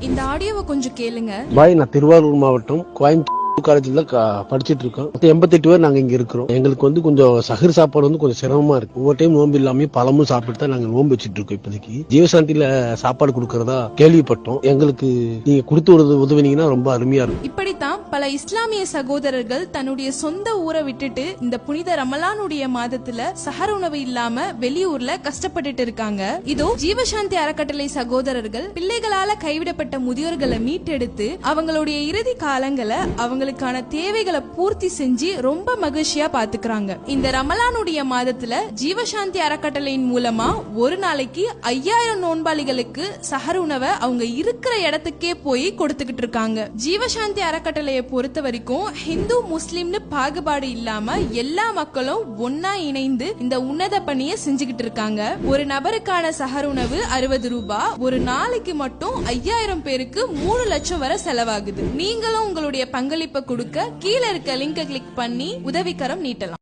இந்த ஆடியோவை கொஞ்சம் கேளுங்க. பாய் நான் திருவாரூர் மாவட்டம் கோயம்புத்தூர் காலேஜ்ல படிச்சிட்டு இருக்கோம். எண்பத்தெட்டு பேர் நாங்க இங்க இருக்கிறோம். எங்களுக்கு வந்து கொஞ்சம் சகர் சாப்பாடு வந்து கொஞ்சம் சிரமமா இருக்கு. ஒவ்வொரு டைம் நோம்பு இல்லாம பழமும் சாப்பிட்டு தான் நாங்க நோன்பு வச்சிட்டு இருக்கோம் இப்போதைக்கு. ஜீவசாந்தியில சாப்பாடு கொடுக்கறதா கேள்விப்பட்டோம். எங்களுக்கு நீங்க கொடுத்து உதவு- உதவுனீங்கன்னா ரொம்ப அருமையா இருக்கும். இப்படித்தான் பல இஸ்லாமிய சகோதரர்கள் தன்னுடைய சொந்த ஊரை விட்டுட்டு இந்த புனித ரமலானுடைய மாதத்துல சஹர் உணவு இல்லாம வெளியூர்ல கஷ்டப்பட்டுட்டு இருக்காங்க. இதோ ஜீவசாந்தி அறக்கட்டளை சகோதரர்கள் பிள்ளைகளால கைவிடப்பட்ட முதியோர்களை மீட்டெடுத்து அவங்களுடைய இறுதி காலங்களை அவங்களுக்கான தேவைகளை பூர்த்தி செஞ்சு ரொம்ப மகிழ்ச்சியா பாத்துக்கிறாங்க. இந்த ரமலானுடைய மாதத்துல ஜீவசாந்தி அறக்கட்டளையின் மூலமா ஒரு நாளைக்கு ஐயாயிரம் நோன்பாளிகளுக்கு சஹர் உணவை அவங்க இருக்கிற இடத்துக்கே போய் கொடுத்துக்கிட்டு இருக்காங்க. ஜீவசாந்தி அறக்கட்டளை அறக்கட்டளையை பொறுத்த வரைக்கும் ஹிந்து முஸ்லிம்னு பாகுபாடு இல்லாம எல்லா மக்களும் ஒன்னா இணைந்து இந்த உன்னத பணியை செஞ்சுக்கிட்டு இருக்காங்க. ஒரு நபருக்கான சஹர் உணவு அறுபது ரூபாய் ஒரு நாளைக்கு மட்டும் ஐயாயிரம் பேருக்கு மூணு லட்சம் வரை செலவாகுது. நீங்களும் உங்களுடைய பங்களிப்பை கொடுக்க கீழே இருக்க லிங்கை கிளிக் பண்ணி உதவிக்கரம் நீட்டலாம்.